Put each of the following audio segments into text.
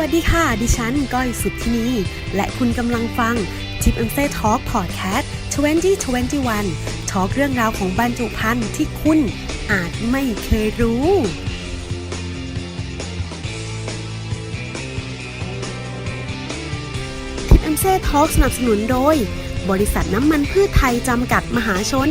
วัสดีค่ะ ดิฉันก้อยสุดทธินีและคุณกำลังฟัง t i p เอ็มเซ่ทอล์กพอดแคสต์2021ทอล์กเรื่องราวของบรรจุภัณฑ์ที่คุณอาจไม่เคยรู้ทิปเอ็มเซ่ทอล์กสนับสนุนโดย บริษัทน้ำมันพืชไทยจำกัดมหาชน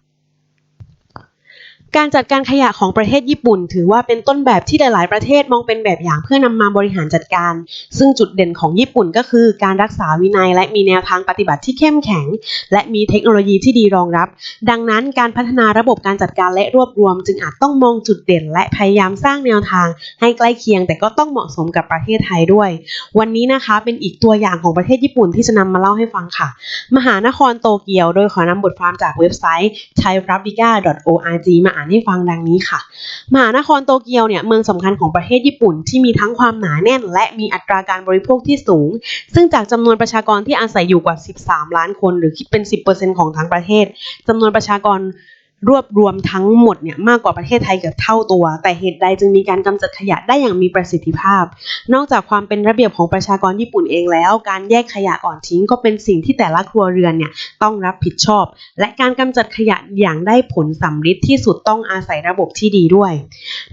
การจัดการขยะของประเทศญี่ปุ่น ถือว่าเป็นต้นแบบที่หลาย ๆ ประเทศมองเป็นแบบอย่างเพื่อนำมาบริหารจัดการ ซึ่งจุดเด่นของญี่ปุ่นก็คือการรักษาวินัย และมีแนวทางปฏิบัติที่เข้มแข็ง และมีเทคโนโลยีที่ดีรองรับ ดังนั้นการพัฒนาระบบการจัดการและรวบรวม จึงอาจต้องมองจุดเด่น และพยายามสร้างแนวทาง ให้ใกล้เคียง แต่ก็ต้องเหมาะสมกับประเทศไทยด้วย วันนี้นะคะเป็นอีกตัวอย่างของประเทศญี่ปุ่นที่จะนำมาเล่าให้ฟังค่ะ มหานครโตเกียว โดยขอนำบทความจากเว็บไซต์ thaipublica.org มาอ่านให้ฟังดังนี้ค่ะ มหานครโตเกียวเนี่ยเมืองสำคัญของประเทศญี่ปุ่นที่มีทั้งความหนาแน่น และมีอัตราการบริโภคที่สูง ซึ่งจากจำนวนประชากรที่อาศัยอยู่กว่า 13 ล้านคน หรือคิดเป็น 10%ของทั้งประเทศจำนวนประชากร รวบรวมทั้งหมดเนี่ยมากกว่าประเทศไทยเกือบเท่าตัว แต่เหตุใดจึงมีการกำจัดขยะได้อย่างมีประสิทธิภาพ นอกจากความเป็นระเบียบของประชากรญี่ปุ่นเองแล้ว การแยกขยะก่อนทิ้งก็เป็นสิ่งที่แต่ละครัวเรือนเนี่ยต้องรับผิดชอบ และการกำจัดขยะอย่างได้ผลสำฤทธิ์ที่สุดต้องอาศัยระบบที่ดีด้วย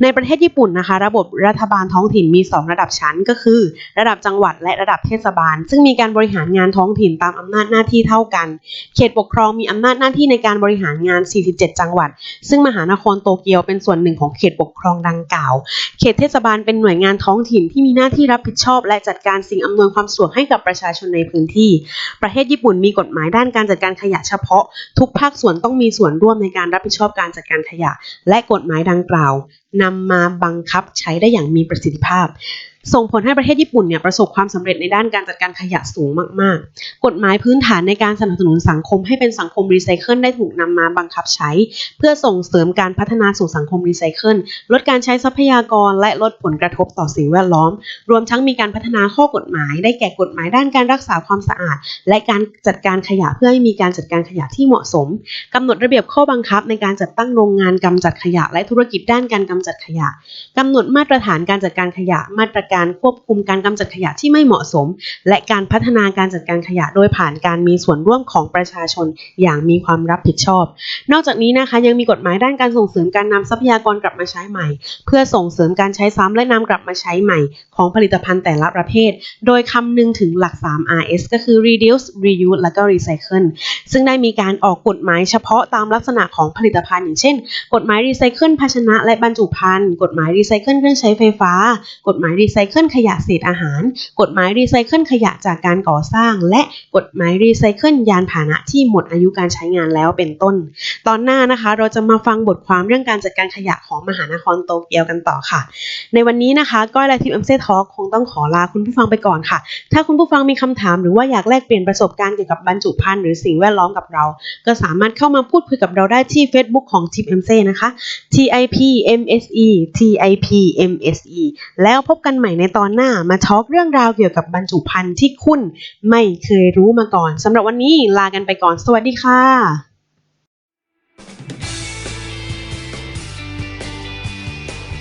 ในประเทศญี่ปุ่นนะคะ ระบบรัฐบาลท้องถิ่นมี 2 ระดับชั้นก็คือ ระดับจังหวัดและระดับเทศบาล ซึ่งมีการบริหารงานท้องถิ่นตามอำนาจหน้าที่เท่ากัน เขตปกครองมีอำนาจหน้าที่ในการบริหารงาน 47จังหวัด ซึ่งมหานครโตเกียวเป็นส่วนหนึ่งของเขตปกครองดังกล่าว เขตเทศบาลเป็นหน่วยงานท้องถิ่นที่มีหน้าที่รับผิดชอบ และจัดการสิ่งอำนวยความสะดวกให้กับประชาชนในพื้นที่ ประเทศญี่ปุ่นมีกฎหมายด้านการจัดการขยะเฉพาะ ทุกภาคส่วนต้องมีส่วนร่วมในการรับผิดชอบการจัดการขยะ และกฎหมายดังกล่าว นำมาบังคับใช้ได้อย่างมีประสิทธิภาพ ส่งผลให้ประเทศญี่ปุ่นเนี่ยประสบความสำเร็จในด้านการจัดการขยะสูงมาก ๆ กฎหมายพื้นฐานในการสนับสนุนสังคมให้เป็นสังคมรีไซเคิลได้ถูกนำมาบังคับใช้ เพื่อส่งเสริมการพัฒนาสู่สังคมรีไซเคิลลดการใช้ทรัพยากรและลดผลกระทบต่อสิ่งแวดล้อม รวมทั้งมีการพัฒนาข้อกฎหมาย ได้แก่กฎหมายด้านการรักษาความสะอาด และการจัดการขยะเพื่อให้มีการจัดการขยะที่เหมาะสมกำหนดระเบียบข้อบังคับในการจัดตั้งโรงงานกำจัดขยะและธุรกิจด้านการกำจัดขยะกำหนดมาตรฐานการจัดการขยะ มาตรการควบคุมการกำจัดขยะที่ไม่เหมาะสม และการพัฒนาการจัดการขยะโดยผ่านการมีส่วนร่วมของประชาชนอย่างมีความรับผิดชอบ นอกจากนี้นะคะยังมีกฎหมายด้านการส่งเสริมการนำทรัพยากรกลับมาใช้ใหม่ เพื่อส่งเสริมการใช้ซ้ำและนำกลับมาใช้ใหม่ ของผลิตภัณฑ์แต่ละประเภท โดยคำนึงถึงหลัก 3 RS ก็คือ reduce reuse และก็ recycle ซึ่งได้มีการออกกฎหมายเฉพาะตามลักษณะของผลิตภัณฑ์อย่างเช่น กฎหมายรีไซเคิลภาชนะและบรรจุภัณฑ์ กฎหมายรีไซเคิลเครื่องใช้ไฟฟ้า กฎหมายรีไซเคิลขยะเศษอาหาร กฎหมายรีไซเคิลขยะจากการก่อสร้าง และกฎหมายรีไซเคิลยานพาหนะที่หมดอายุการใช้งานแล้วเป็นต้น ตอนหน้านะคะ เราจะมาฟังบทความเรื่องการจัดการขยะของมหานครโตเกียวกันต่อค่ะ ในวันนี้นะคะก้อยและทีมเอ็มเซทอคงต้องขอลาคุณผู้ฟังไปก่อนค่ะ ถ้าคุณผู้ฟังมีคำถามหรือว่าอยากแลกเปลี่ยนประสบการณ์เกี่ยวกับบรรจุภัณฑ์หรือสิ่งแวดล้อมกับเรา ก็สามารถเข้ามาพูดคุยกับเราได้ที่ Facebook ของทีมเอ็มเซนะคะ TIP m MSE TIP MSE แล้วพบกันใหม่ในตอนหน้ามาทอล์กเรื่องราวเกี่ยวกับบรรจุภัณฑ์ที่คุณไม่เคยรู้มาก่อนสำหรับวันนี้ลากันไปก่อน สวัสดีค่ะ